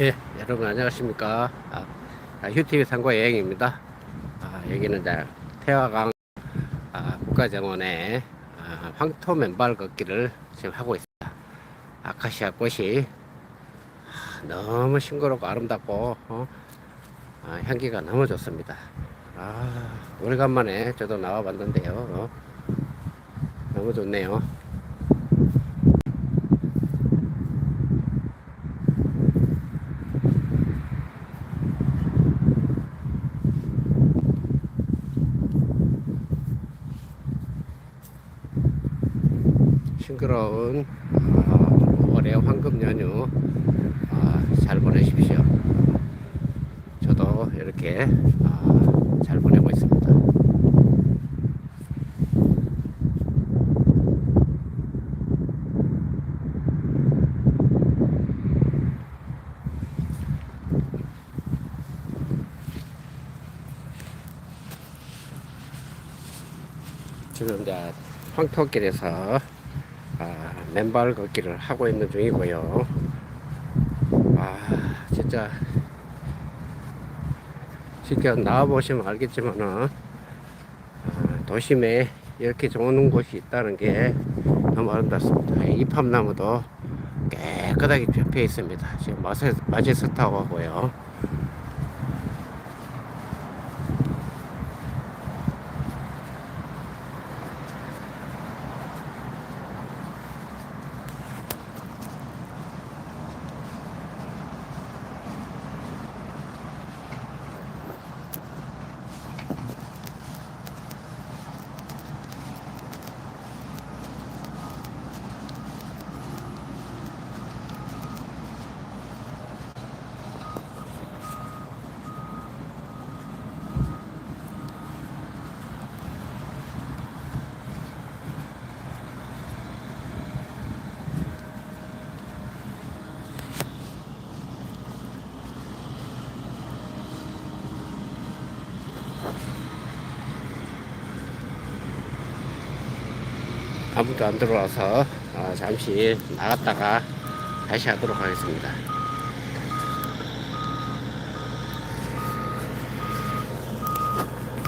예, 여러분 안녕하십니까. 아, 아, 휴TV 상고 여행입니다. 아, 여기는 이제 태화강 아, 국가정원의 아, 황토 맨발 걷기를 지금 하고 있습니다. 아카시아 꽃이 아, 너무 싱그럽고 아름답고 어? 아, 향기가 너무 좋습니다. 아, 오래간만에 저도 나와봤는데요. 어? 너무 좋네요. 싱그러운 어, 올해 황금 연휴 어, 잘 보내십시오. 저도 이렇게 어, 잘 보내고 있습니다. 지금 이제 황토길에서 아, 맨발 걷기를 하고 있는 중이고요. 아, 진짜 직접 나와보시면 알겠지만은 아, 도심에 이렇게 좋은 곳이 있다는 게 너무 아름답습니다. 이팝나무도 깨끗하게 펴 있습니다. 지금 마제, 마제스타고 하고요. 아무도 안 들어와서 아, 잠시 나갔다가 다시 하도록 하겠습니다.